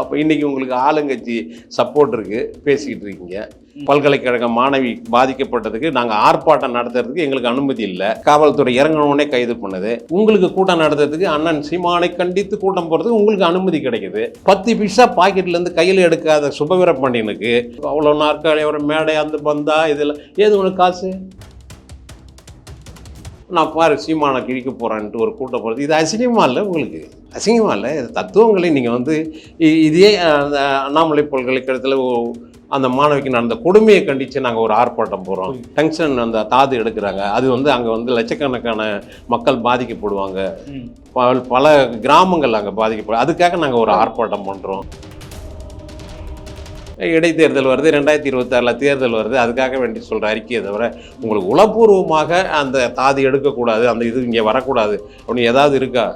அப்போ இன்னைக்கு உங்களுக்கு ஆளுங்கட்சி சப்போர்ட் இருக்கு. பேசிக்கிட்டு இருக்கீங்க. பல்கலைக்கழக மாணவி பாதிக்கப்பட்டதுக்கு நாங்கள் ஆர்ப்பாட்டம் நடத்துறதுக்கு எங்களுக்கு அனுமதி இல்லை. காவல்துறை இறங்கணுன்னே கைது பண்ணுது. உங்களுக்கு கூட்டம் நடத்துறதுக்கு அண்ணன் சீமானை கண்டித்து கூட்டம் போகிறதுக்கு உங்களுக்கு அனுமதி கிடைக்குது. பத்து பைசா பாக்கெட்லேருந்து கையில் எடுக்காத சுபவீர பாண்டியனுக்கு அவ்வளோ நாற்காலி ஒரு மேடை அந்த பந்தா இதில் ஏது உனக்கு காசு? நான் பாரு சீமானை கிழிக்க போகிறேன்ட்டு ஒரு கூட்டம் போகிறது இது அசிங்கமாக இல்லை உங்களுக்கு? அசிங்கமாக இல்லை தத்துவங்களை நீங்கள் வந்து இதே அந்த அண்ணாமலை பல்கலைக்கழகத்தில் அந்த மாணவிக்கு நடந்த கொடுமையை கண்டித்து நாங்கள் ஒரு ஆர்ப்பாட்டம் போகிறோம் டங்ஷன் அந்த தாது எடுக்கிறாங்க. அது வந்து அங்கே வந்து லட்சக்கணக்கான மக்கள் பாதிக்கப்படுவாங்க. பல கிராமங்கள் அங்கே பாதிக்கப்படும் அதுக்காக நாங்கள் ஒரு ஆர்ப்பாட்டம் பண்ணுறோம் இடைத்தேர்தல் வருது ரெண்டாயிரத்தி இருபத்தாறில் தேர்தல் வருது அதுக்காக வேண்டி சொல்கிற அறிக்கையை தவிர உங்களுக்கு உளப்பூர்வமாக அந்த தாதி எடுக்கக்கூடாது அந்த இது இங்கே வரக்கூடாது அப்படின்னு ஏதாவது இருக்கா.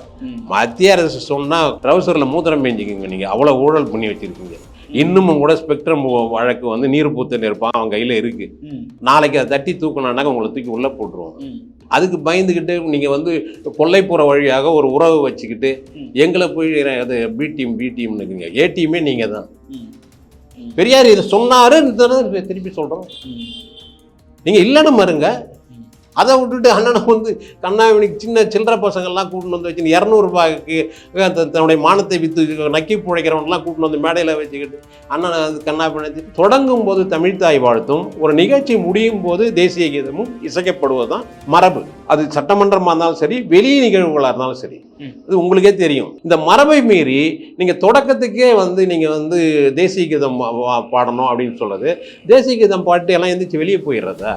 மத்திய அரசு சொன்னால் ட்ரௌசரில் மூத்திரம் மேய்ஞ்சிக்கிங்க நீங்கள் அவ்வளோ ஊழல் பண்ணி வச்சுருக்கீங்க இன்னமும் கூட ஸ்பெக்ட்ரம் வழக்கு வந்து நீர் பூத்து இருப்பான் அவன் கையில் இருக்குது. நாளைக்கு அதை தட்டி தூக்கினானாக்க உங்களை தூக்கி உள்ளே போட்டுருவோம். அதுக்கு பயந்துக்கிட்டு நீங்கள் வந்து கொல்லைப்புற வழியாக ஒரு உறவு வச்சுக்கிட்டு. எங்களை போய் அது பி டீம் பி டீம்னு இருக்குங்க ஏ டீமே நீங்கள் தான். பெரியார் இதை சொன்னாரு திருப்பி சொல்கிறோம் நீங்கள் இல்லைன்னு மறுங்க. அதை விட்டுட்டு அண்ணனை வந்து கண்ணாவினிக்கு சின்ன சில்லற பசங்கள்லாம் கூட்டின்னு வந்து வச்சு இரநூறுபாய்க்கு தன்னுடைய மானத்தை விற்று நக்கி பிழைக்கிறவன்லாம் கூட்டின்னு வந்து மேடையில் வச்சுக்கிட்டு அண்ணனை கண்ணாபிணி தொடங்கும் போது தமிழ்த்தாய் வாழ்த்தும். ஒரு நிகழ்ச்சி முடியும் போது தேசிய கீதமும் இசைக்கப்படுவது தான் மரபு. அது சட்டமன்றமாக இருந்தாலும் சரி வெளி நிகழ்வுகளாக இருந்தாலும் சரி. அது உங்களுக்கே தெரியும். இந்த மரபை மீறி நீங்கள் தொடக்கத்துக்கே வந்து நீங்கள் வந்து தேசிய கீதம் பாடணும் அப்படின்னு சொல்றது. தேசிய கீதம் பாட்டு எல்லாம் எந்திரிச்சு வெளியே போயிடுறதா?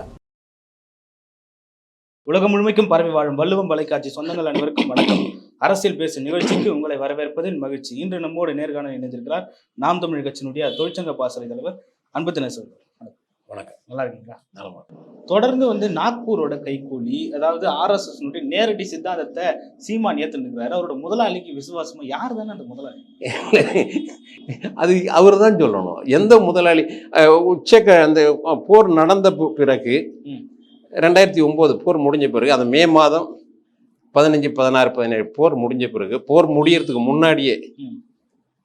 உலகம் முழுமைக்கும் பரவி வாழும் வள்ளுவம் தொலைக்காட்சி சொந்தங்கள் அனைவருக்கும் வணக்கம். அரசியல் பேசும் நிகழ்ச்சிக்கு உங்களை வரவேற்பதில் மகிழ்ச்சி. இன்று நம்மோடு நேர்காணல் இணைந்திருக்கிறார் நாம் தமிழ் கட்சியினுடைய தொழிற்சங்க பாசறை தலைவர் அன்பு தினேசர் வணக்கம். நல்லா இருக்கீங்களா? நலமா. தொடர்ந்து வந்து நாக்பூரோட கைக்கூலி அதாவது ஆர்எஸ்எஸ் நேரடி சித்தாந்தத்தை சீமான் ஏத்துனுக்கிறாரு அவரோட முதலாளிக்கு விசுவாசமா யார் தானே அந்த முதலாளி? அது அவர் தான் சொல்லணும். எந்த முதலாளி உச்சக்க அந்த போர் நடந்த பிறகு. ரெண்டாயிரத்தி ஒம்பது போர் முடிஞ்ச பிறகு அந்த மே மாதம் பதினஞ்சு பதினாறு பதினேழு போர் முடிஞ்ச பிறகு போர் முடியறதுக்கு முன்னாடியே.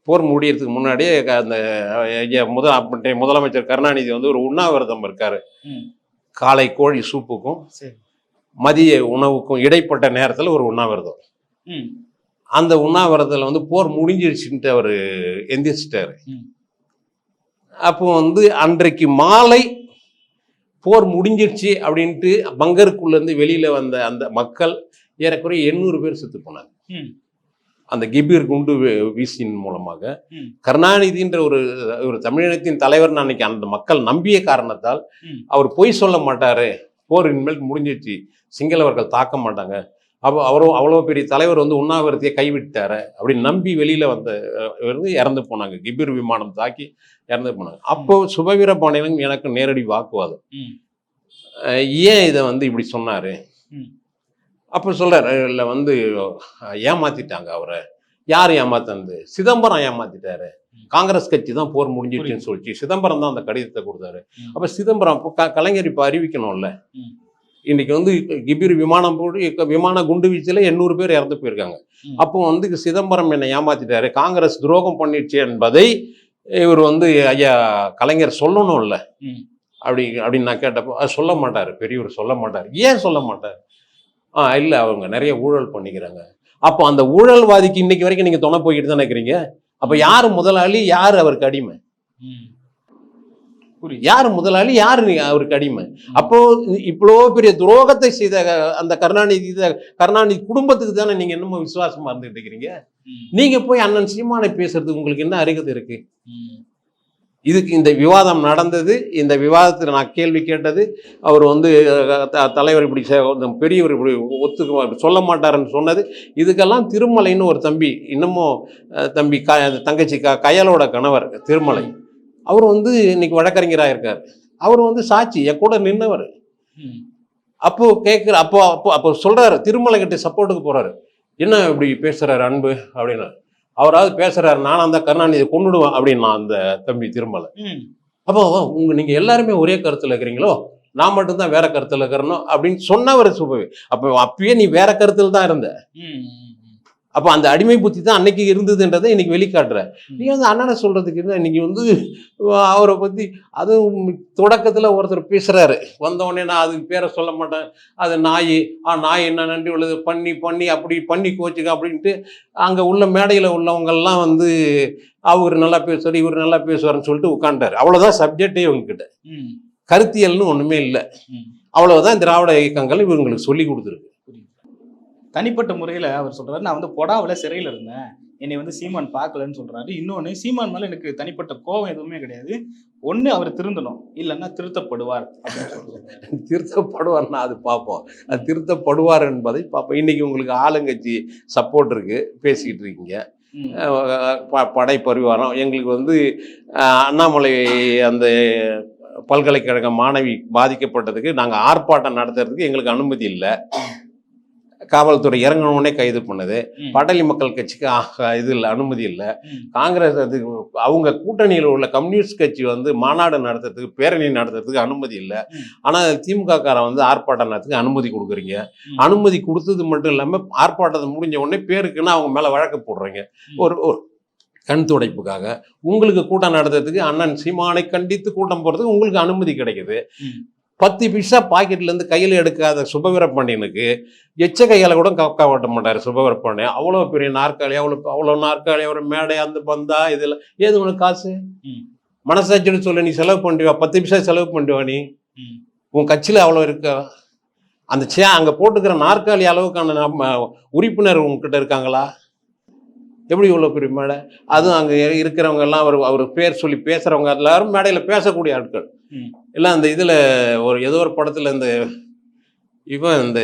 போர் முடியறதுக்கு முன்னாடியே அந்த அஹ், ஐயா முத அப்ப- முதலமைச்சர் கருணாநிதி வந்து ஒரு உண்ணாவிரதம் இருக்காரு. காலை கோழி சூப்புக்கும் மதிய உணவுக்கும் இடைப்பட்ட நேரத்தில் ஒரு உண்ணாவிரதம் அந்த உண்ணாவிரதத்தில் வந்து போர் முடிஞ்சிருச்சுன்ட்டு அவர் எந்திரிச்சிட்டாரு. அப்போ வந்து அன்றைக்கு மாலை போர் முடிஞ்சிருச்சு அப்படின்ட்டு பங்கருக்குள்ளேருந்து வெளியில் வந்த அந்த மக்கள் ஏறக்குறைய எண்ணூறு பேர் செத்து போனாங்க. அந்த கிபீர் குண்டு வீ- வீசின் மூலமாக. கருணாநிதின்ற ஒரு ஒரு தமிழினத்தின் தலைவர் அன்னைக்கு அந்த மக்கள் நம்பிய காரணத்தால். அவர் பொய் சொல்ல மாட்டாரு போர் இனிமேல் முடிஞ்சிருச்சு சிங்களவர்கள் தாக்க மாட்டாங்க அப்போ அவரும் அவ்வளோ பெரிய தலைவர் வந்து உண்ணாவிரத்தையே கைவிட்டாரு அப்படின்னு நம்பி வெளியில வந்த வந்து இறந்து போனாங்க. கிபீர் விமானம் தாக்கி இறந்து போனாங்க. அப்போ சுபவீர பாண்டியனும் எனக்கு நேரடி வாக்குவாதம். ஏன் இதை வந்து இப்படி சொன்னாரு. அப்போ சொல்றாரு இல்லை வந்து ஏமாத்திட்டாங்க அவரை. யார் ஏமாத்தனது? சிதம்பரம் ஏமாத்திட்டாரு. காங்கிரஸ் கட்சி தான் போர் முடிஞ்சிருச்சுன்னு சொல்லிச்சு. சிதம்பரம் தான் அந்த கடிதத்தை கொடுத்தாரு. அப்ப சிதம்பரம் கலைஞர் இப்போ அறிவிக்கணும்ல. இன்னைக்கு வந்து கிபிர் விமானம் போட்டு விமான குண்டு வீச்சில் எண்ணூறு பேர் இறந்து போயிருக்காங்க. அப்போ வந்து சிதம்பரம் என்னை ஏமாத்திட்டாரு. காங்கிரஸ் துரோகம் பண்ணிடுச்சு என்பதை இவர் வந்து ஐயா கலைஞர் சொல்லணும்ல. ம். அப்படி அப்படின்னு நான் கேட்டப்போ அது சொல்ல மாட்டார் பெரியவர் சொல்ல மாட்டார். ஏன் சொல்ல மாட்டார்? ஆ இல்லை அவங்க நிறைய ஊழல் பண்ணிக்கிறாங்க. அப்போ அந்த ஊழல்வாதிக்கு இன்னைக்கு வரைக்கும் நீங்கள் துணை போய்கிட்டு தானே இருக்கிறீங்க? அப்போ யார் முதலாளி யார் அவருக்கு அடிமை. யார் முதலாளி யார் அவருக்கு அடிமை? அப்போ இவ்வளோ பெரிய துரோகத்தை செய்த அந்த கருணாநிதி கருணாநிதி குடும்பத்துக்கு தானே நீங்க இன்னமும் விசுவாசமா இருந்துட்டு இருக்கிறீங்க. நீங்க போய் அண்ணன் சீமானை பேசுறது உங்களுக்கு என்ன அருகதை இருக்கு. இதுக்கு இந்த விவாதம் நடந்தது. இந்த விவாதத்தில் நான் கேள்வி கேட்டது. அவர் வந்து தலைவர் இப்படி பெரியவர் இப்படி ஒத்துக்க சொல்ல மாட்டாருன்னு சொன்னது. இதுக்கெல்லாம் திருமலைன்னு ஒரு தம்பி இன்னமும் தம்பி க தங்கச்சி க கயலோட கணவர் திருமலை. அவர் வந்து இன்னைக்கு வழக்கறிஞராக இருக்கார் அவர் வந்து சாட்சி என் கூட நின்னவர். அப்போ கேட்குற அப்போ அப்போ அப்போ சொல்றாரு திருமலை கிட்ட சப்போர்ட்டுக்கு போறாரு என்ன இப்படி பேசுறாரு அன்பு அப்படின்னு அவராவது பேசுறாரு நானும் அந்த கருணாநிதியை கொண்டுடுவேன் அப்படின்னு நான் அந்த தம்பி திருமலை. அப்போ உங்க நீங்க எல்லாருமே ஒரே கருத்துல இருக்கிறீங்களோ நான் மட்டும்தான் வேற கருத்துல இருக்கிறனோ அப்படின்னு சொன்னவர் சுபவி அப்போ அப்பயே நீ வேற கருத்துல தான் இருந்த. அப்போ அந்த அடிமை புத்தி தான் அன்னைக்கு இருந்ததுன்றதை இன்னைக்கு வெளிக்காட்டுற. நீ வந்து அண்ணனை சொல்றதுக்கு என்ன? இன்னைக்கு வந்து அவரை பத்தி அதுவும் தொடக்கத்துல ஒருத்தர் பேசுறாரு. வந்த உடனே நான் அதுக்கு பேரை சொல்ல மாட்டேன். அது நாய். ஆ நாய் என்ன நன்றி உள்ளது? பண்ணி பண்ணி அப்படி பண்ணி கோச்சுக்க அப்படின்ட்டு அங்க உள்ள மேடையில உள்ளவங்க எல்லாம் வந்து அவர் நல்லா பேசுவார் இவர் நல்லா பேசுவார்னு சொல்லிட்டு உட்காந்துட்டாரு அவ்வளவுதான் சப்ஜெக்டே இவங்ககிட்ட. ம், கருத்தியல்னு ஒண்ணுமே இல்லை. ம். அவ்வளவுதான் திராவிட இயக்கங்கள் இவங்களுக்கு சொல்லி கொடுத்துருக்கு. தனிப்பட்ட முறையில அவர் சொல்றாரு நான் வந்து பொடாவில் சிறையில் இருந்தேன். என்னை வந்து சீமான் பார்க்கலன்னு சொல்றாரு. இன்னொன்னு சீமான் மேல எனக்கு தனிப்பட்ட கோபம் எதுவுமே கிடையாது. ஒண்ணு அவர் திருந்தணும். இல்லைன்னா திருத்தப்படுவார். திருத்தப்படுவார்னா அது பார்ப்போம் அது திருத்தப்படுவார் என்பதை பார்ப்போம் இன்னைக்கு உங்களுக்கு ஆளுங்கட்சி சப்போர்ட் இருக்கு. பேசிக்கிட்டு இருக்கீங்க. ப- படை பரிவாரம். எங்களுக்கு வந்து அண்ணாமலை அந்த பல்கலைக்கழக மாணவி பாதிக்கப்பட்டதுக்கு நாங்கள் ஆர்ப்பாட்டம் நடத்துறதுக்கு எங்களுக்கு அனுமதி இல்லை. காவல்துறை இறங்கணுன்னே கைது பண்ணுது. படலி மக்கள் கட்சிக்கு இது இல்லை அனுமதி இல்லை. காங்கிரஸ் அது அவங்க கூட்டணியில் உள்ள கம்யூனிஸ்ட் கட்சி வந்து மாநாடு நடத்துறதுக்கு பேரணி நடத்துறதுக்கு அனுமதி இல்லை. ஆனால் திமுக காரன் வந்து ஆர்ப்பாட்டம் நடத்துக்கு அனுமதி கொடுக்குறீங்க. அனுமதி கொடுத்தது மட்டும் இல்லாமல் ஆர்ப்பாட்டத்தை முடிஞ்ச உடனே பேருக்குன்னு அவங்க மேலே வழக்கு போடுறீங்க. ஒரு ஒரு கண் துடைப்புக்காக. உங்களுக்கு கூட்டம் நடத்துறதுக்கு அண்ணன் சீமானை கண்டித்து கூட்டம் போகிறதுக்கு உங்களுக்கு அனுமதி கிடைக்குது. பத்து பைசா பாக்கெட்ல இருந்து கையில் எடுக்காத சுபவீர பாண்டியனுக்கு எச்ச கையால் கூட கக்கா ஓட்ட மாட்டார் சுபவீர பாண்டியன் அவ்வளோ பெரிய நாற்காலி அவ்வளோ அவ்வளோ நாற்காலி ஒரு மேடை அந்த பந்தா இதெல்லாம் ஏது உனக்கு காசு. மனசாட்சின்னு சொல்ல நீ செலவு பண்ணிடுவா. பத்து பைசா செலவு பண்ணிடுவா நீ. உன் கட்சியில் அவ்வளோ இருக்கா? அந்த சே அங்கே போட்டுக்கிற நாற்காலி அளவுக்கான நம்ம உறுப்பினர் உங்ககிட்ட இருக்காங்களா? எப்படி இவ்வளோ பெரிய மேடை அதுவும் அங்கே இருக்கிறவங்க எல்லாம் அவர் அவர் பேர் சொல்லி பேசுகிறவங்க எல்லாரும் மேடையில் பேசக்கூடிய ஆட்கள். எல்லாம் அந்த இதில் ஒரு ஏதோ ஒரு படத்தில் இந்த இவன் இந்த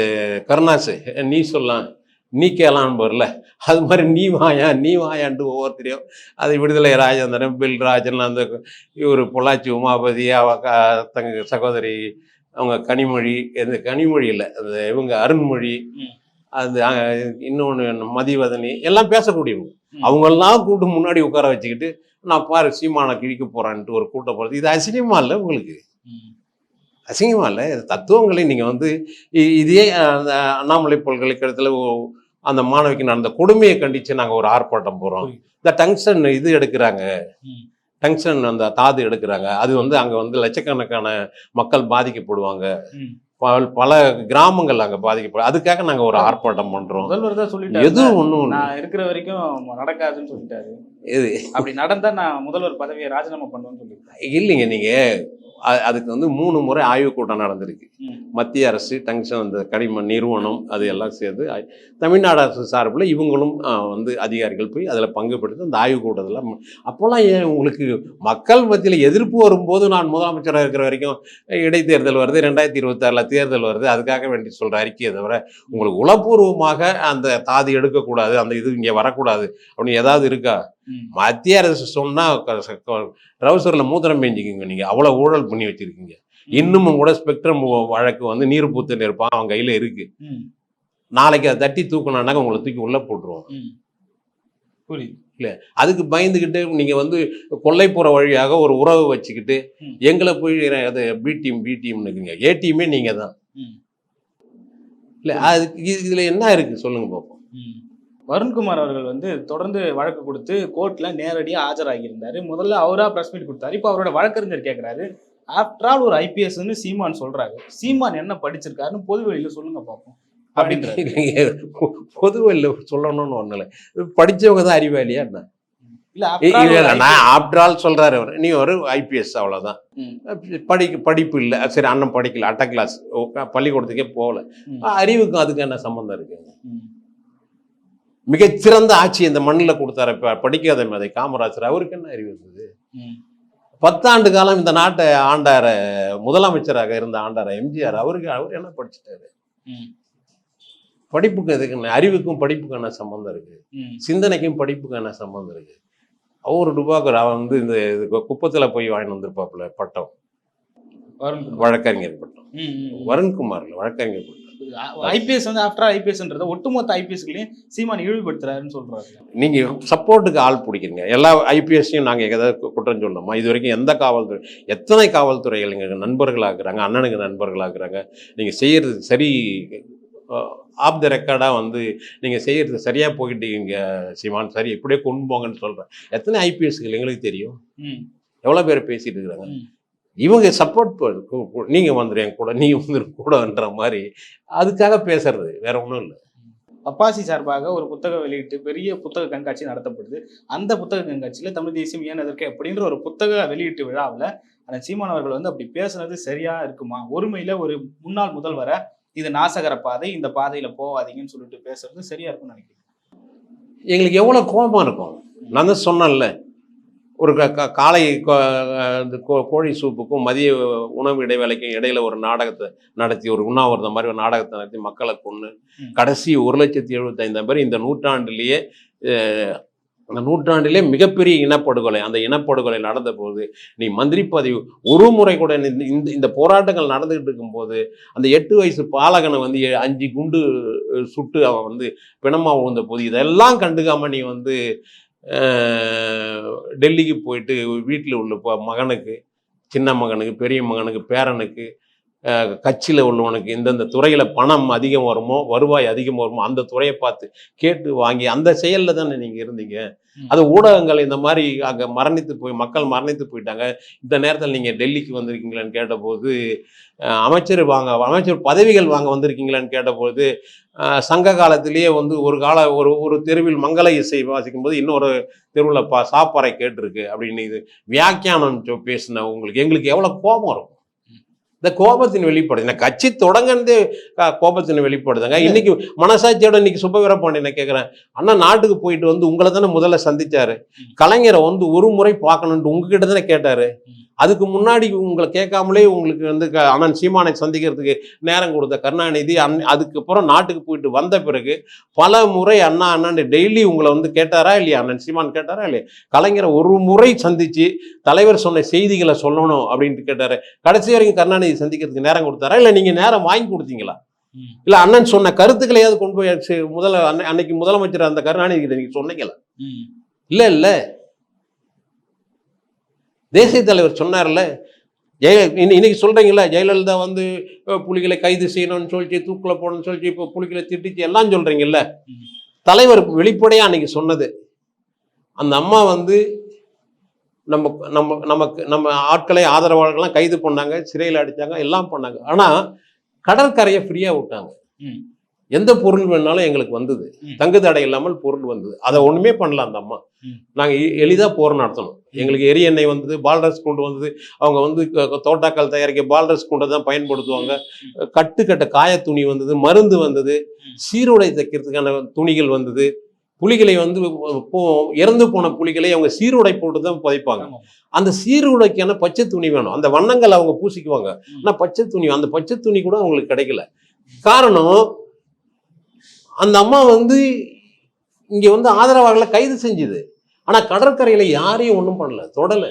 கருணாசு நீ சொல்லலாம் நீ கேளான்னு போர்ல அது மாதிரி நீ வாயா நீ வாயான்ட்டு ஒவ்வொருத்தரையும் அது விடுதலை ராஜேந்திரன் பில் ராஜன் அந்த இவர் பொள்ளாச்சி உமாபதி அவ தங்க சகோதரி அவங்க கனிமொழி இந்த கனிமொழி இல்லை அந்த இவங்க அருண்மொழி. அது இன்னொன்று மதிவதனி எல்லாம் பேசக்கூடியவங்க. அவங்கெல்லாம் கூட்டு முன்னாடி உட்கார வச்சுக்கிட்டு நான் பாரு சீமானை கிழிக்க போறான்ட்டு ஒரு கூட்டம் போகிறது இது அசிங்கமா இல்லை உங்களுக்கு? அசிங்கமா இல்லை. இது தத்துவங்களை நீங்கள் வந்து இதே அந்த அண்ணாமலை பல்கலைக்கழகத்தில் அந்த மாணவிக்கு நடந்த கொடுமையை கண்டித்து நாங்கள் ஒரு ஆர்ப்பாட்டம் போகிறோம். இந்த டங்ஸ்டன் இது எடுக்கிறாங்க. ம். டங்ஸ்டன் அந்த தாது எடுக்கிறாங்க. அது வந்து அங்கே வந்து லட்சக்கணக்கான மக்கள் பாதிக்கப்படுவாங்க. பல பல கிராமங்கள் அங்கே பாதிக்கப்படும். அதுக்காக நாங்கள் ஒரு ஆர்ப்பாட்டம் பண்ணுறோம் முதல்வர் தான் சொல்லிட்டாரு. எதுவும் ஒன்றும் நான் இருக்கிற வரைக்கும் நடக்காதுன்னு சொல்லிட்டாரு. இது அப்படி நடந்தா நான் முதல்வர் பதவியை ராஜினாமா பண்ணுவேன்னு சொல்லியிருக்காரு இல்லைங்க நீங்கள் அதுக்கு வந்து மூணு முறை ஆய்வுக் கூட்டம் நடந்திருக்கு. மத்திய அரசு டங்ஷன் அந்த கனிம நிறுவனம் அது எல்லாம் சேர்ந்து தமிழ்நாடு அரசு சார்பில் இவங்களும் வந்து அதிகாரிகள் போய் அதில் பங்கு பெற்று அந்த ஆய்வுக் கூட்டத்தில் அப்போல்லாம் ஏன் உங்களுக்கு மக்கள் மத்தியில் எதிர்ப்பு வரும்போது நான் முதலமைச்சராக இருக்கிற வரைக்கும் இடைத்தேர்தல் வருது ரெண்டாயிரத்தி இருபத்தாறில் தேர்தல் வருது அதுக்காக வேண்டி சொல்கிற அறிக்கையை தவிர உங்களுக்கு உளப்பூர்வமாக அந்த தாதி எடுக்கக்கூடாது அந்த இது இங்கே வரக்கூடாது அப்படின்னு ஏதாவது இருக்கா. மத்திய அரசு சொன்னால் ட்ரௌசரில் மூத்திரம் பேஞ்சிக்கிங்க நீங்கள் அவ்வளோ ஊழல் பண்ணி வச்சிருக்கீங்க. இன்னமும் கூட ஸ்பெக்ட்ரம் வழக்கு வந்து நீர் பூத்துன்னு இருப்பான் அவன் கையில் இருக்கு. நாளைக்கு அதை தட்டி தூக்கினானாக்க உங்களை தூக்கி உள்ளே போட்டுருவோம். புரியுது. அதுக்கு பயந்துக்கிட்டு நீங்கள் வந்து கொல்லைப்புற வழியாக ஒரு உறவு வச்சுக்கிட்டு. எங்களை போய் அது பி டீம் பி டீம்னுக்குங்க ஏ டீமே நீங்கள் தான். இல்லை அதுக்கு இதில் என்ன இருக்குது சொல்லுங்க பார்ப்போம். வருண்குமார் அவர்கள் வந்து தொடர்ந்து வழக்கு கொடுத்து கோர்ட்ல நேரடியாக ஆஜராகியிருந்தாரு முதல்ல அவரா பிரஸ் மீட் கொடுத்தாரு. இப்போ அவரோட வழக்கறிஞர் கேட்கிறாரு ஆஃப்டர் ஆல் ஒரு ஐபிஎஸ்ன்னு சீமான் சொல்றாரு. சீமான் என்ன படிச்சிருக்காருன்னு பொது வெளியில சொல்லுங்க பார்ப்போம் அப்படின்றாரு. பொதுவெல்ல சொல்லணும்னு ஒன்றும் இல்லை. படித்தவங்க தான் அறிவாளியா என்ன? ஆஃப்டர் ஆல் சொல்றாரு அவர். நீ ஒரு ஐபிஎஸ் அவ்வளவுதான். ம். படிக்க படிப்பு இல்லை. சரி அண்ணன் படிக்கல. அட்ட கிளாஸ் பள்ளிக்கூடத்துக்கே போகல. அறிவுக்கும் அதுக்கு என்ன சம்மந்தம் இருக்கு? ம். மிகச்சிறந்த ஆட்சி இந்த மண்ணில் கொடுத்தாரு. படிக்காத மேதை காமராஜர். அவருக்கு என்ன அறிவு இருந்தது. பத்தாண்டு காலம் இந்த நாட்டை ஆண்டார முதலமைச்சராக இருந்த ஆண்டார எம்ஜிஆர் அவருக்கு அவர் என்ன படிச்சுட்டாரு? இதுக்கு என்ன அறிவுக்கும் படிப்புக்கும் என்ன சம்மந்தம் இருக்கு. சிந்தனைக்கும் படிப்புக்கும் என்ன சம்மந்தம் இருக்கு. ஒரு ரூபாய்க்கு அவன் வந்து இந்த குப்பத்துல போய் வாங்கிட்டு வந்திருப்பாப்புல பட்டம். வருண்குமார். வழக்கறிஞர் பட்டம். வருண்குமார்ல வழக்கறிஞர் பட்டம். ஐபிஎஸ் வந்து ஆஃப்டர் ஐபிஎஸ்ன்றத ஒட்டுமொத்த ஐபிஎஸ்களையும் சீமான் இழிவுபடுத்துறாருன்னு சொல்றாரு. நீங்க சப்போர்ட்டுக்கு ஆள் பிடிக்கிறீங்க. எல்லா ஐபிஎஸ்ஸையும் நாங்க ஏதாவது குற்றம் சொல்லணுமா இது வரைக்கும் எந்த காவல்துறை எத்தனை காவல்துறைகள் எங்க நண்பர்களாக்குறாங்க அண்ணனுக்கு நண்பர்களாக்குறாங்க நீங்க செய்யறது சரி ஆஃப் த ரெக்கார்டாக வந்து நீங்கள் செய்கிறது சரியாக போயிட்டீங்க சிவான் சரி இப்படியே கொண்டு போங்கன்னு சொல்கிறேன் எத்தனை ஐபிஎஸ்கள் எங்களுக்கு தெரியும்? எவ்வளோ பேர் பேசிட்டு இருக்கிறாங்க. இவங்க சப்போர்ட் நீங்கள் வந்துரு என் கூட நீங்கள் வந்துரு கூடன்ற மாதிரி அதுக்காக பேசுறது வேற ஒன்றும் இல்லை. பப்பாசி சார்பாக ஒரு புத்தகம் வெளியிட்டு பெரிய புத்தக கண்காட்சி நடத்தப்படுது. அந்த புத்தக கண்காட்சியில தமிழ் தேசியம் ஏன் எதற்கு அப்படின்ற ஒரு புத்தக வெளியீட்டு விழாவில் அந்த சீமான் அவர்கள் வந்து அப்படி பேசுனது சரியா இருக்குமா? ஒருமையில ஒரு முன்னாள் முதல்வரை இது நாசகர பாதை இந்த பாதையில போகாதீங்கன்னு சொல்லிட்டு பேசுறது சரியா இருக்கும்னு நினைக்கிறேன் எங்களுக்கு எவ்வளோ கோபம் இருக்கும். நான் தான் சொன்னேன்ல ஒரு க- க- காலை கோழி சூப்புக்கும் மதிய உணவு இடைவேளைக்கும் இடையில ஒரு நாடகத்தை நடத்தி ஒரு உண்ணாவிரதம் மாதிரி ஒரு நாடகத்தை நடத்தி மக்களை ம். கடைசி ஒரு லட்சத்தி எழுபத்தைந்தாம் பேர் இந்த நூற்றாண்டிலேயே அந்த நூற்றாண்டிலே மிகப்பெரிய இனப்படுகொலை அந்த இனப்படுகொலை நடந்த போது நீ மந்திரி பதவி ஒரு முறை கூட இந்த இந்த- இந்த போராட்டங்கள் நடந்துகிட்டு இருக்கும்போது அந்த எட்டு வயசு பாலகனை வந்து அஞ்சு குண்டு சுட்டு அவன் வந்து பிணமா விழுந்த போது இதெல்லாம் கண்டுக்காம நீ வந்து டெல்லிக்கு போயிட்டு வீட்டில் உள்ள மகனுக்கு சின்ன மகனுக்கு பெரிய மகனுக்கு பேரனுக்கு கட்சியில் உள்ளவனுக்கு இந்தந்த துறையில் பணம் அதிகம் வருமோ வருவாய் அதிகம் வருமோ அந்த துறையை பார்த்து கேட்டு வாங்கி அந்த செயலில் தானே நீங்கள் இருந்தீங்க. அது ஊடகங்கள் இந்த மாதிரி அங்கே மரணித்து போய் மக்கள் மரணித்து போயிட்டாங்க. இந்த நேரத்தில் நீங்கள் டெல்லிக்கு வந்திருக்கீங்களான்னு கேட்டபோது அமைச்சர் வாங்க அமைச்சர் பதவிகள் வாங்க வந்திருக்கீங்களான்னு கேட்டபோது சங்க காலத்திலேயே வந்து ஒரு கால ஒரு ஒரு தெருவில் மங்கள இசை வாசிக்கும் போது இன்னொரு தெருவில் பா சாப்பாறை கேட்டிருக்கு அப்படின்னு இது வியாக்கியானம் பேசின உங்களுக்கு எங்களுக்கு எவ்வளோ கோபம் இருக்கும் இந்த கோபத்தின் வெளிப்பாடு. நான் கட்சி தொடங்கந்தே கோபத்தின் வெளிப்பாடுதாங்க. இன்னைக்கு மனசாட்சியோட இன்னைக்கு சுப்பவீர பாண்டியனை கேட்குறேன் அண்ணா நாட்டுக்கு போயிட்டு வந்து உங்களை தானே முதல்ல சந்திச்சாரு. கலைஞரை வந்து ஒரு முறை பார்க்கணுன்ட்டு உங்ககிட்ட தானே கேட்டாரு. அதுக்கு முன்னாடி உங்களை கேட்காமலே உங்களுக்கு வந்து க- அண்ணன் சீமானை சந்திக்கிறதுக்கு நேரம் கொடுத்த கருணாநிதி அன் அதுக்கப்புறம் நாட்டுக்கு போயிட்டு வந்த பிறகு பல முறை அண்ணா அண்ணான்னு டெய்லி உங்களை வந்து கேட்டாரா இல்லையா? அண்ணன் சீமான் கேட்டாரா இல்லையா? கலைஞரை ஒரு முறை சந்திச்சு தலைவர் சொன்ன செய்திகளை சொல்லணும் அப்படின்ட்டு கேட்டாரு. கடைசி வரைக்கும் கருணாநிதி சந்திக்கிறதுக்கு நேரம் கொடுத்தாரா? இல்லை நீங்க நேரம் வாங்கி கொடுத்தீங்களா. இல்ல அண்ணன் சொன்ன கருத்துக்களையாவது கொண்டு போய் சரி, முதல அன்னை- அன்னைக்கு முதலமைச்சர் அந்த கருணாநிதி நீங்க சொன்னீங்களா? இல்ல இல்ல. தேசிய தலைவர் சொன்னார்ல ஜெய இன்னைக்கு சொல்றீங்களா ஜெயலலிதா வந்து புலிகளை கைது செய்யணும்னு சொல்லிச்சு தூக்கில் போடணும்னு சொல்லிச்சு இப்போ புலிகளை திட்டிச்சு எல்லாம் சொல்றீங்கல்ல. தலைவர் வெளிப்படையா அன்னைக்கு சொன்னது அந்த அம்மா வந்து நம்ம நம்ம நமக்கு நம்ம ஆட்களை ஆதரவாளர்கள்லாம் கைது பண்ணாங்க சிறையில் அடித்தாங்க எல்லாம் பண்ணாங்க. ஆனால் கடற்கரையை ஃப்ரீயாக விட்டாங்க. ம். எந்த பொருள் வேணாலும் எங்களுக்கு வந்தது. தங்கு தடை இல்லாமல் பொருள் வந்தது. அதை ஒண்ணுமே பண்ணல அந்த அம்மா. நாங்க எளிதா போர் நடத்தணும். எங்களுக்கு எரி எண்ணெய் வந்தது பால்ரஸ் கொண்டு வந்தது. அவங்க வந்து தோட்டாக்கள் தயாரிக்க பால்ரஸ் கொண்டு தான் பயன்படுத்துவாங்க. கட்டு கட்ட காய துணி வந்தது மருந்து வந்தது. சீருடை தைக்கிறதுக்கான துணிகள் வந்தது. புலிகளை வந்து போ இறந்து போன புலிகளை அவங்க சீருடை போட்டு தான் புதைப்பாங்க. அந்த சீருடைக்கான பச்சை துணி வேணும். அந்த வண்ணங்கள் அவங்க பூசிக்குவாங்க. ம். ஆனா பச்சை துணி அந்த பச்சை துணி கூட அவங்களுக்கு கிடைக்கல. காரணம் அந்த அம்மா வந்து இங்க வந்து ஆதரவாளர்களை கைது செஞ்சுது. ஆனா கடற்கரையில யாரையும் ஒன்றும் பண்ணல. தொடல.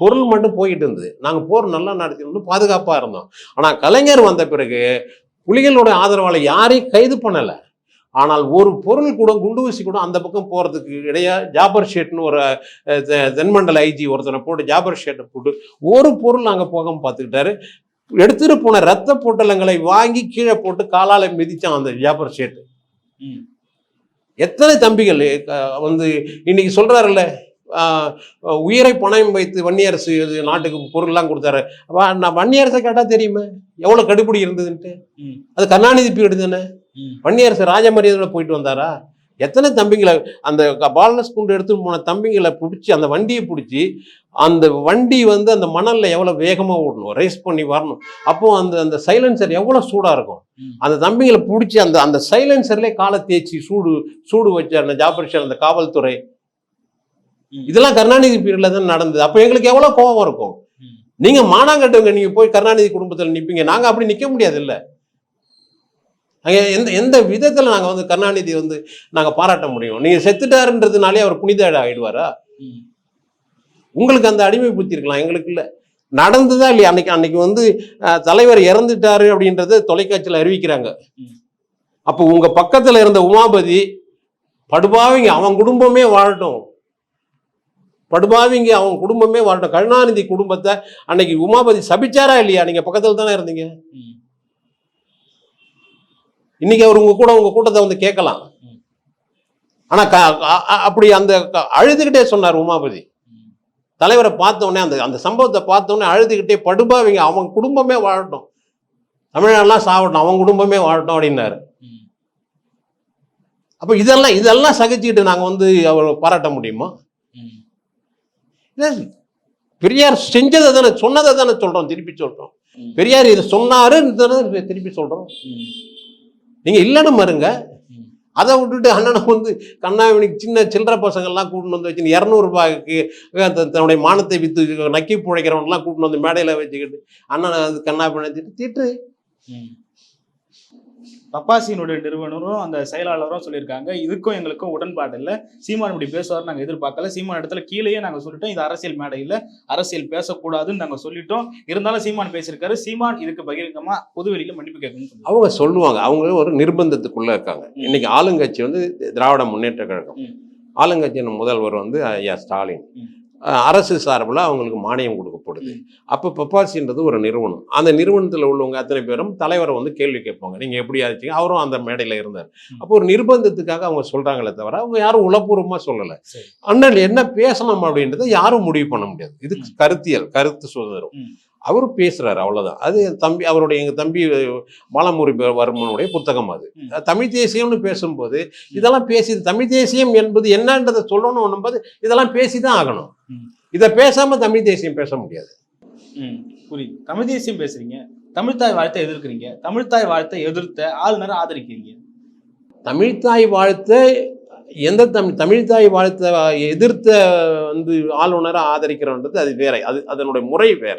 பொருள் மட்டும் போயிட்டு இருந்தது. நாங்க போர் நல்லா நடத்தினோம் பாதுகாப்பா இருந்தோம். ஆனா கலைஞர் வந்த பிறகு புலிகளோட ஆதரவாளர் யாரையும் கைது பண்ணல. ஆனால் ஒரு பொருள் கூட குண்டு ஊசி கூட அந்த பக்கம் போறதுக்கு இடையா ஜாபர் ஷேட்னு ஒரு தென்மண்டல ஐஜி ஒருத்தனை போட்டு ஜாபர் ஷேட்டை போட்டு ஒரு பொருள் அங்க போகாம பார்த்துக்கிட்டாரு எடுத்துட்டு போன ரத்த பொட்டலங்களை வாங்கி கீழே போட்டு காலால மிதிச்சான் அந்த ஜாபர் ஷேட் ம். எத்தனை தம்பிகள்? வந்து இன்னைக்கு சொல்றாருல்ல உயிரை பணம் வைத்து வன்னியரசு நாட்டுக்கு பொருள்லாம் கொடுத்தாரு. அப்ப நான் வன்னியரசை கேட்டா தெரியுமே? எவ்வளவு கடுபிடி இருந்ததுன்ட்டு. அது கருணாநிதி பீரியட் தானே. வன்னியரசு ராஜமரியாதையோட போயிட்டு வந்தாரா? எத்தனை தம்பிங்களை அந்த பால்னஸ் குண்டு எடுத்து போன தம்பிங்களை பிடிச்சி அந்த வண்டியை பிடிச்சி அந்த வண்டி வந்து அந்த மணல்ல எவ்வளவு வேகமா ஓடணும் ரேஸ் பண்ணி வரணும். அப்போ அந்த அந்த சைலன்சர் எவ்வளவு சூடா இருக்கும். அந்த தம்பிங்களை பிடிச்சி அந்த அந்த சைலன்சர்லேயே காலை தேய்ச்சி சூடு சூடு வச்ச அந்த ஜாபர் ஷேர் அந்த காவல்துறை. இதெல்லாம் கருணாநிதி பீரியட்ல தான் நடந்தது. அப்போ எங்களுக்கு எவ்வளவு கோபம் இருக்கும். ம். நீங்க மானாங்கட்டுங்க நீங்க போய் கருணாநிதி குடும்பத்தில் நிப்பீங்க. நாங்க அப்படி நிக்க முடியாது இல்ல அங்க எந்த எந்த விதத்தில் நாங்கள் வந்து கருணாநிதி வந்து நாங்க பாராட்ட முடியும்? நீங்கள் செத்துட்டாருன்றதுனாலே அவர் புனித ஆயிடுவாரா? உங்களுக்கு அந்த அடிமை புத்தி இருக்கலாம் எங்களுக்கு இல்லை. நடந்ததா இல்லையா? அன்னைக்கு அன்னைக்கு வந்து தலைவர் இறந்துட்டாரு அப்படின்றத தொலைக்காட்சியில் அறிவிக்கிறாங்க. அப்போ உங்க பக்கத்துல இருந்த உமாபதி படுபாவிங்க அவன் குடும்பமே வாழட்டும். படுபாவிங்க அவன் குடும்பமே வாழட்டும். கருணாநிதி குடும்பத்தை அன்னைக்கு உமாபதி சபிச்சாரா இல்லையா? நீங்க பக்கத்தில் தானே இருந்தீங்க. இன்னைக்கு அவர் உங்க கூட உங்க கூட்டத்தை வந்து கேட்கலாம். ஆனா அப்படி அந்த அழுதுகிட்டே சொன்னார் உமாபதி தலைவரை பார்த்த உடனே அந்த அந்த சம்பவத்தை பார்த்த உடனே அழுதுகிட்டே படுபாவிங்க அவன் குடும்பமே வாழட்டும் தமிழ்நாடுலாம் சாவட்டும் அவன் குடும்பமே வாழட்டும் அப்படின்னாரு. அப்போ இதெல்லாம் இதெல்லாம் சகிச்சுக்கிட்டு நாங்கள் வந்து அவர் பாராட்ட முடியுமா பெரியார் செஞ்சதை தானே சொன்னதை தானே சொல்கிறோம் திருப்பி சொல்கிறோம் ம். பெரியார் இதை சொன்னாருன்னு திருப்பி சொல்கிறோம் ம். நீங்கள் இல்லைன்னு மறுங்க. அதை விட்டுட்டு அண்ணனை வந்து கண்ணாவினுக்கு சின்ன சில்லற பசங்கள்லாம் கூட்டின்னு வந்து வச்சு இரநூறுபாய்க்கு தன்னுடைய மானத்தை விற்று நக்கி பிழைக்கிறவன்லாம் கூட்டின்னு வந்து மேடையில் வச்சுக்கிட்டு அண்ணனை வந்து கண்ணா பிணைச்சிட்டு திட்டு. பப்பாசியினுடைய நிறுவனரும் அந்த செயலாளரும் சொல்லியிருக்காங்க. இதுக்கும் எங்களுக்கும் உடன்பாடு இல்லை. சீமான் இப்படி பேசுவார் நாங்கள் எதிர்பார்க்கல. சீமான் இடத்துல கீழேயே நாங்கள் சொல்லிட்டோம். இது அரசியல் மேடையில் அரசியல் பேசக்கூடாதுன்னு நாங்கள் சொல்லிட்டோம். இருந்தாலும் சீமான் பேசியிருக்காரு. சீமான் இதுக்கு பகிரங்கமா பொதுவெளியில மன்னிப்பு சொல்லுவாங்க அவங்க சொல்லுவாங்க. அவங்க ஒரு நிர்பந்தத்துக்குள்ள இருக்காங்க. இன்னைக்கு ஆளுங்கட்சி வந்து திராவிட முன்னேற்ற கழகம். ஆளுங்கட்சியின் முதல்வர் வந்து ஐயா ஸ்டாலின். அரசு சார்பில் அவங்களுக்கு மானியம் கொடுக்கப்படுது. அப்போ பப்பாசின்றது ஒரு நிறுவனம் அந்த நிறுவனத்தில் உள்ளவங்க அத்தனை பேரும் தலைவரை வந்து கேள்வி கேட்பாங்க நீங்கள் எப்படி ஆச்சுங்க அவரும் அந்த மேடையில் இருந்தார். அப்போ ஒரு நிர்பந்தத்துக்காக அவங்க சொல்கிறாங்களே தவிர அவங்க யாரும் உளப்பூர்வமாக சொல்லலை. அண்ணன் என்ன பேசணும் அப்படின்றத யாரும் முடிவு பண்ண முடியாது இது. கருத்தியல் கருத்து சுதந்திரம். அவர் பேசுறாரு அவ்வளவுதான். அது தம்பி அவருடைய எங்க தம்பி அஹ், பாலமுரி வர்மனுடைய புத்தகம் அது. தமிழ் தேசியம்னு பேசும்போது இதெல்லாம் பேசி தமிழ் தேசியம் என்பது என்னன்றதை சொல்லணும் என்பது இதெல்லாம் பேசி தான் ஆகணும். இதை பேசாம தமிழ் தேசியம் பேச முடியாது. புரியுது. தமிழ் தேசியம் பேசுறீங்க தமிழ்தாய் வாழ்த்தை எதிர்க்கிறீங்க தமிழ்தாய் வாழ்த்தை எதிர்த்த ஆளுநரை ஆதரிக்கிறீங்க. தமிழ்தாய் வாழ்த்த எந்த தமிழ் தமிழ்தாய் வாழ்த்த எதிர்த்த வந்து ஆளுநரை ஆதரிக்கிறோன்றது அது வேற அது அதனுடைய முறை வேற.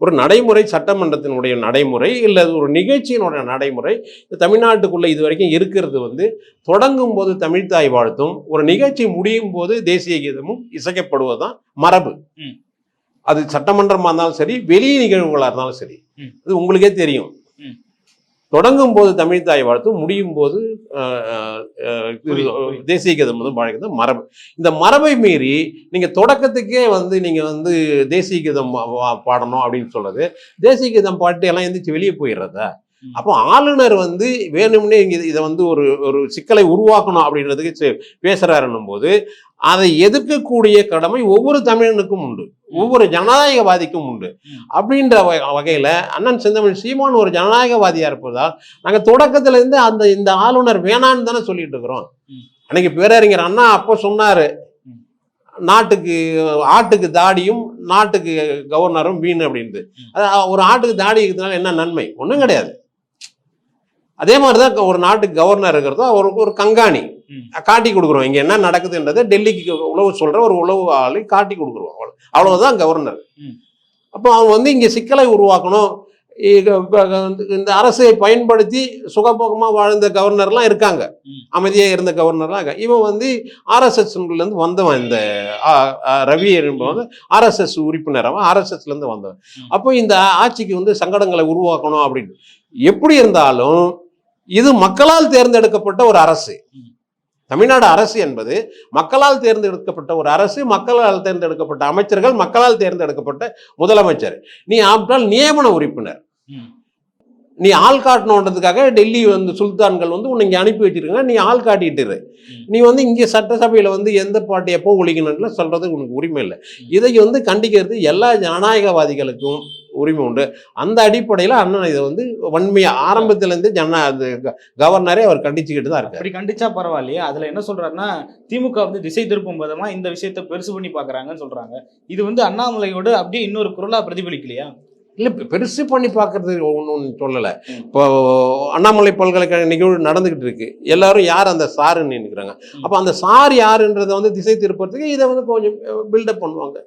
ஒரு நடைமுறை சட்டமன்றத்தினுடைய நடைமுறை இல்லை ஒரு நிகழ்ச்சியினுடைய நடைமுறை தமிழ்நாட்டுக்குள்ள இது வரைக்கும் இருக்கிறது வந்து தொடங்கும் போது தமிழ்தாய் வாழ்த்தும் ஒரு நிகழ்ச்சி முடியும் போது தேசிய கீதமும் இசைக்கப்படுவதுதான் மரபு. அது சட்டமன்றமா இருந்தாலும் சரி வெளி நிகழ்வுகளா இருந்தாலும் சரி. அது உங்களுக்கே தெரியும். தொடங்கும் போது தமிழ்தாய் வாழ்த்தும் முடியும் போது. தேசிய கீதம் வந்து வாழ்க்கிறது மரபு இந்த மரபை மீறி நீங்க தொடக்கத்துக்கே வந்து நீங்க வந்து தேசிய கீதம் பாடணும் அப்படின்னு சொல்றது தேசிய கீதம் பாட்டு எல்லாம் எந்திரிச்சு வெளியே போயிடுறதா. அப்போ ஆளுநர் வந்து வேணும்னே இங்க இதை வந்து ஒரு ஒரு சிக்கலை உருவாக்கணும் அப்படின்றதுக்கு பேசுறாருன்னும் போது அதை எதிர்க்கக்கூடிய கடமை ஒவ்வொரு தமிழனுக்கும் உண்டு ஒவ்வொரு ஜனநாயகவாதிக்கும் உண்டு. அப்படின்ற வகையில அண்ணன் செந்தமிழ் சீமான் ஒரு ஜனநாயகவாதியா இருப்பதால் நாங்க தொடக்கத்துல இருந்து அந்த இந்த ஆளுநர் வேணான்னு தானே சொல்லிட்டு இருக்கிறோம். அன்னைக்கு பேரறிஞர் அண்ணா அப்போ சொன்னாரு. நாட்டுக்கு ஆட்டுக்கு தாடியும் நாட்டுக்கு கவர்னரும் வீண். அது ஒரு ஆட்டுக்கு தாடி இருக்கிறதுனால என்ன நன்மை ஒன்றும் கிடையாது அதே மாதிரி தான் ஒரு நாட்டுக்கு கவர்னர் இருக்கிறதோ அவருக்கு ஒரு கங்காணி. காட்டி கொடுக்குறோம். இங்க என்ன நடக்குதுன்றதை டெல்லிக்கு உளவு சொல்ற ஒரு உளவு ஆளு காட்டி கொடுக்குறோம். அவ்வளவு- அவ்வளவுதான் கவர்னர். அப்போ அவன் வந்து இங்க சிக்கலை உருவாக்கணும். இந்த அரசை பயன்படுத்தி சுகபோகமா வாழ்ந்த கவர்னர்லாம் இருக்காங்க. ம். அமைதியா இருந்த கவர்னர்லாம் இருக்காங்க. இவன் வந்து ஆர்எஸ்எஸ் இருந்து வந்தவன். இந்த ரவி என்பவன் வந்து ஆர்எஸ்எஸ் உறுப்பினர் அவன். ஆர்எஸ்எஸ்ல இருந்து வந்தவன். அப்போ இந்த ஆட்சிக்கு வந்து சங்கடங்களை உருவாக்கணும் அப்படின்னு. எப்படி இருந்தாலும் இது மக்களால் தேர்ந்தெடுக்கப்பட்ட ஒரு அரசு. தமிழ்நாடு அரசு என்பது மக்களால் தேர்ந்தெடுக்கப்பட்ட ஒரு அரசு மக்களால் தேர்ந்தெடுக்கப்பட்ட அமைச்சர்கள் மக்களால் தேர்ந்தெடுக்கப்பட்ட முதலமைச்சர் நீ ஆப்டால் நியமன உறுப்பினர். நீ ஆள் காட்டணுன்றதுக்காக டெல்லி வந்து சுல்தான்கள் வந்து உன்னை இங்கே அனுப்பி வச்சிருக்காங்க நீ ஆள் காட்டிட்டு இரு. ம். நீ வந்து இங்கே சட்டசபையில் வந்து எந்த பாட்டு எப்போ ஒழிக்கணும்ல சொல்றது உனக்கு உரிமை இல்லை. இதை வந்து கண்டிக்கிறது எல்லா ஜனநாயகவாதிகளுக்கும் உரிமை உண்டு. அந்த அடிப்படையில் அண்ணன் இதை வந்து வன்மையா ஆரம்பத்திலேருந்து ஜன கவர்னரே அவர் கண்டிச்சுக்கிட்டு தான் இருக்காரு. அப்படி கண்டிச்சா பரவாயில்லையே. அதுல என்ன சொல்றாருன்னா திமுக வந்து திசை திருப்பும் விதமா இந்த விஷயத்த பெருசு பண்ணி பாக்குறாங்கன்னு சொல்றாங்க. இது வந்து அண்ணாமலையோட அப்படியே இன்னொரு குரலா பிரதிபலிக்கலையா? இல்லை பெருசு பண்ணி பார்க்கறது ஒன்றும் சொல்லலை. இப்போ அண்ணாமலை பல்கலைக்கழக நிகழ்வு நடந்துகிட்டு இருக்கு. எல்லாரும் யார் அந்த சாருன்னு நினைக்கிறாங்க. அப்போ அந்த சார் யாருன்றதை வந்து திசை திருப்பறதுக்கு இதை வந்து கொஞ்சம் பில்டப் பண்ணுவாங்க.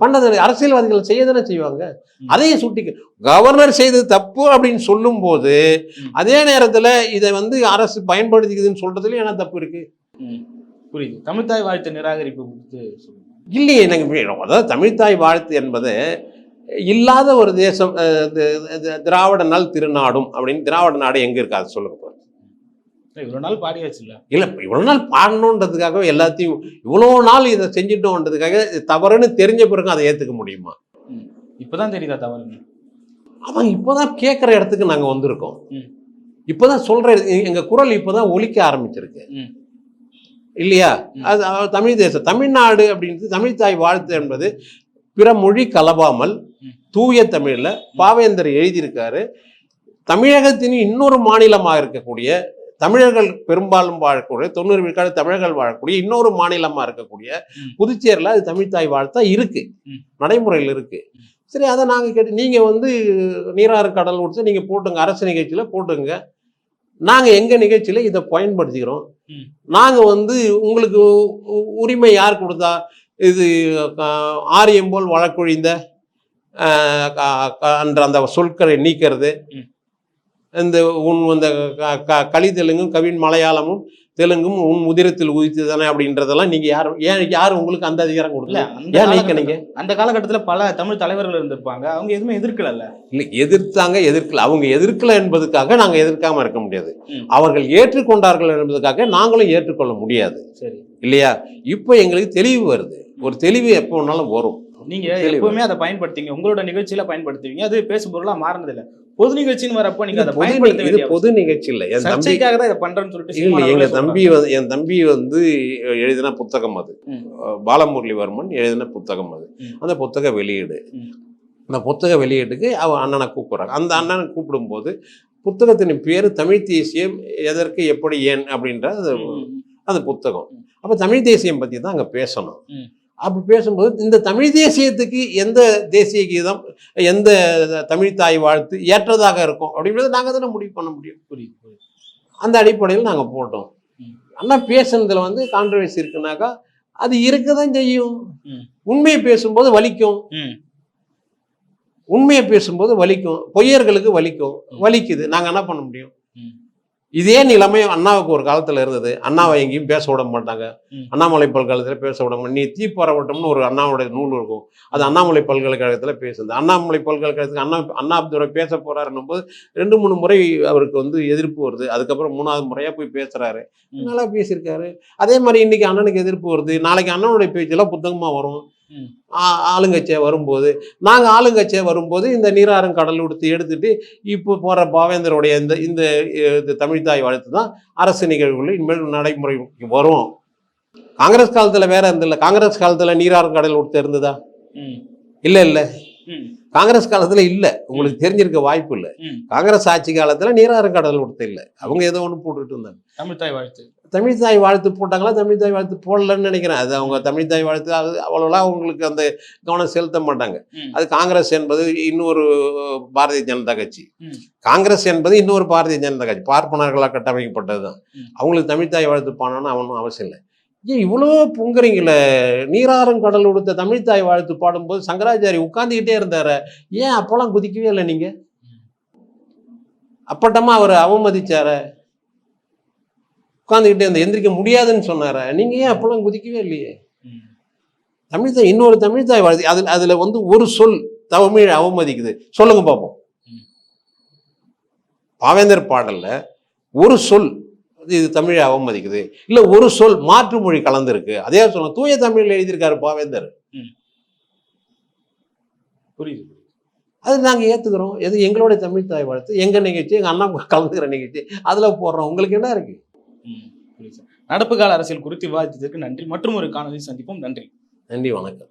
பண்ணது அரசியல்வாதிகள் செய்ய தானே செய்வாங்க. அதையும் சுட்டி கவர்னர் செய்தது தப்பு அப்படின்னு சொல்லும்போது ம். அதே நேரத்துல இதை வந்து அரசு பயன்படுத்திக்குதுன்னு சொல்றதுல என்ன தப்பு இருக்கு. புரியுது. தமிழ்தாய் வாழ்த்து நிராகரிப்பு சொல்லுங்க. இல்லையே எனக்கு அதாவது தமிழ்த்தாய் வாழ்த்து என்பது இல்லாத ஒரு தேசம் திராவிட நாள் திருநாடும் அப்படின்னு திராவிட நாடு எங்க இருக்கு? அது சொல்லுங்க பாரு. இவ்வளவு நாள் பாடியாச்சு இல்ல இல்ல இப்ப இவ்வளவு நாள் பாடணுன்றதுக்காக எல்லாத்தையும் இவ்வளோ நாள் இதை செஞ்சுட்டோன்றதுக்காக தவறுன்னு தெரிஞ்ச பிறகு அதை ஏத்துக்க முடியுமா இப்பதான் தெரியுதா தவறுங்க அவன் இப்போதான் கேட்குற இடத்துக்கு நாங்க வந்திருக்கோம். இப்போதான் சொல்றேன் எ- எங்க குரல் இப்போதான் ஒலிக்க ஆரம்பிச்சிருக்கு. இல்லையா. அது தமிழ் தேசம் தமிழ்நாடு அப்படின்றது தமிழ் தாய் வாழ்த்து என்பது பிற மொழி கலவாமல். தூய தமிழ்ல பாவேந்தர் எழுதியிருக்காரு தமிழகத்தின் இன்னொரு மாநிலமாக இருக்கக்கூடிய தமிழர்கள் பெரும்பாலும் வாழக்கூடிய தொண்ணூறு விழுக்காடு தமிழர்கள் வாழக்கூடிய இன்னொரு மாநிலமா இருக்கக்கூடிய. புதுச்சேரியில் அது தமிழ் தாய் வாழ்த்தா இருக்கு ம். நடைமுறையில் இருக்கு சரி அதை நாங்கள் கேட்டு நீங்கள் வந்து நீராறு கடல் கொடுத்து நீங்கள் போட்டுங்க அரசு நிகழ்ச்சியில் போட்டுங்க நாங்கள் எங்கள் நிகழ்ச்சியில் இதை பயன்படுத்திக்கிறோம். நாங்கள் வந்து உங்களுக்கு உரிமை யார் கொடுத்தா இது அஹ், ஆரியம் போல் வழக்கொழிந்த என்ற அந்த சொற்களை நீக்கிறது. இந்த உன் இந்த க- களி தெலுங்கும் கவின் மலையாளமும் தெலுங்கும் உன் உதிரத்தில் உதித்து தானே அப்படின்றதெல்லாம் நீங்கள் யார் ஏன் யார் உங்களுக்கு அந்த அதிகாரம் கொடுக்கல அந்த ஏன் காலகட்டத்துல- அந்த காலகட்டத்துல பல தமிழ் தலைவர்கள் இருந்திருப்பாங்க. அவங்க எதுவுமே எதிர்க்கலல்ல இல்லை? எதிர்த்தாங்க எதிர்க்கல. அவங்க எதிர்க்கல என்பதுக்காக நாங்கள் எதிர்க்காம இருக்க முடியாது. அவர்கள் ஏற்றுக்கொண்டார்கள் என்பதற்காக நாங்களும் ஏற்றுக்கொள்ள முடியாது. சரி. இல்லையா? இப்போ எங்களுக்கு தெளிவு வருது. ஒரு தெளிவு எப்போ வேணாலும் வரும். நீங்க. எப்பவுமே அதை பயன்படுத்திங்க. உங்களோட நிகழ்ச்சியில பயன்படுத்துவீங்க. அது பேசும் பொருளா மாறினது இல்ல பொது நிகழ்ச்சின்னு வரப்போ நீங்க அதை பயன்படுத்த இது பொது நிகழ்ச்சி இல்லை என் தம்பி சர்ச்சைக்காக தான் இதை பண்றேன்னு சொல்லிட்டு இல்லை எங்க தம்பி வந்து என் தம்பி வந்து எழுதின புத்தகம் அது. பாலமுரளிவர்மன் எழுதின புத்தகம் அது. அந்த புத்தக வெளியீடு. அந்த புத்தக வெளியீட்டுக்கு அவ அண்ணனை கூப்பிடுறாங்க. அந்த அண்ணனை கூப்பிடும்போது புத்தகத்தின் பேர் தமிழ் தேசியம் எதற்கு எப்படி ஏன் அப்படின்ற அது புத்தகம். அப்போ தமிழ் தேசியம் பற்றி தான் அங்கே பேசணும். அப்படி பேசும்போது இந்த தமிழ் தேசியத்துக்கு எந்த தேசிய கீதம் எந்த தமிழ் தாய் வாழ்த்து ஏற்றதாக இருக்கும்? அப்படின்றத நாங்கள் தானே முடிவு பண்ண முடியும். புரியுது அந்த அடிப்படையில் நாங்கள் போட்டோம். அண்ணா பேசுனதுல வந்து கான்ட்ரவர்சி இருக்குனாக்கா அது இருக்க தான் செய்யும். உண்மையை பேசும்போது வலிக்கும். உண்மையை பேசும்போது வலிக்கும். பொய்யர்களுக்கு வலிக்கும். வலிக்குது. நாங்கள் என்ன பண்ண முடியும். இதே நிலைமை அண்ணாவுக்கு ஒரு காலத்தில் இருந்தது. அண்ணாவை எங்கேயும் பேச விட மாட்டாங்க. அண்ணாமலை பல்கலைக்கழகத்தில் பேச விட மாட்டாங்க. நீ தீப்பரவட்டம்னு ஒரு அண்ணாவுடைய நூல் இருக்கும். அது அண்ணாமலை பல்கலைக்கழகத்தில் பேசுது. அண்ணாமலை பல்கலைக்கழகத்துக்கு அண்ணா அண்ணா துரை பேச போறாருன்னும் போது ரெண்டு மூணு முறை அவருக்கு வந்து எதிர்ப்பு வருது. அதுக்கப்புறம் மூணாவது முறையாக போய் பேசுறாரு. நல்லா பேசியிருக்காரு. அதே மாதிரி இன்னைக்கு அண்ணனுக்கு எதிர்ப்பு வருது. நாளைக்கு அண்ணனுடைய பேச்செல்லாம் புத்தகமாக வரும். ஆளுங்கட்சியாக வரும்போது நாங்கள் ஆளுங்கட்சியாக வரும்போது இந்த நீராறும் கடல் உடுத்து எடுத்துட்டு இப்போ போகிற பாவேந்தருடைய இந்த இந்த தமிழ் தாய் வாழ்த்து தான் அரசு நிகழ்வுகள் இனிமேல் நடைமுறைக்கு வரும். காங்கிரஸ் காலத்தில் வேற இருந்தில்ல காங்கிரஸ் காலத்தில் நீராறும் கடல் உடுத்து இருந்ததா? இல்லை இல்லை. காங்கிரஸ் காலத்தில் இல்லை. உங்களுக்கு தெரிஞ்சிருக்க வாய்ப்பு இல்லை. காங்கிரஸ் ஆட்சி காலத்தில் நீராறும் கடல் உடுத்து இல்லை. அவங்க ஏதோ ஒன்று போட்டுட்டு இருந்தாங்க. தமிழ் தாய் வாழ்த்து. தமிழ் தாய் வாழ்த்து போட்டாங்களா? தமிழ் தாய் வாழ்த்து போடலன்னு நினைக்கிறேன். அது அவங்க தமிழ் தாய் வாழ்த்து அது அவ்வளோலாம் அவங்களுக்கு அந்த கவனம் செலுத்த மாட்டாங்க. அது காங்கிரஸ் என்பது இன்னொரு பாரதிய ஜனதா கட்சி. காங்கிரஸ் என்பது இன்னொரு பாரதிய ஜனதா கட்சி. பார்ப்பனர்களால் கட்டமைக்கப்பட்டது தான். அவங்களுக்கு தமிழ் தாய் வாழ்த்து பாடணும்னு அவனும் அவசியம் இல்லை. ஏன் இவ்வளோ பொங்குறீங்களே? நீராறும் கடல் உடுத்த தமிழ் தாய் வாழ்த்து பாடும்போது சங்கராச்சாரி உட்காந்துக்கிட்டே இருந்தாரு. ஏன் அப்போல்லாம் குதிக்கவே இல்லை நீங்க? அப்பட்டமா அவர் அவமதிச்சார? உட்காந்துக்கிட்டே இருந்த எந்திரிக்க முடியாதுன்னு சொன்னார? நீங்க ஏன் அப்பெல்லாம் குதிக்கவே இல்லையே? ம். தமிழ் தாய் இன்னொரு தமிழ் தாய் வாழ்த்து அதில் அதுல வந்து ஒரு சொல் தமிழ் அவமதிக்குது. சொல்லுங்க பார்ப்போம். பாவேந்தர் பாடல்ல ஒரு சொல் இது தமிழை அவமதிக்குது. இல்ல ஒரு சொல் மாற்று மொழி கலந்துருக்கு. அதே சொல்ல தூய தமிழில் எழுதியிருக்காரு பாவேந்தர். புரியுது. அது நாங்க ஏத்துக்கிறோம். எது எங்களோட தமிழ் தாய் வாழ்த்து எங்க நிகழ்ச்சி எங்க அண்ணா கலந்துக்கிற நிகழ்ச்சி அதுல போடுறோம். உங்களுக்கு என்ன இருக்கு? ம் புரியுது சார். நடப்பு கால அரசியல் குறித்து விவாதித்ததற்கு நன்றி. மற்றும் ஒரு காணொலி சந்திப்போம். நன்றி. நன்றி வணக்கம்.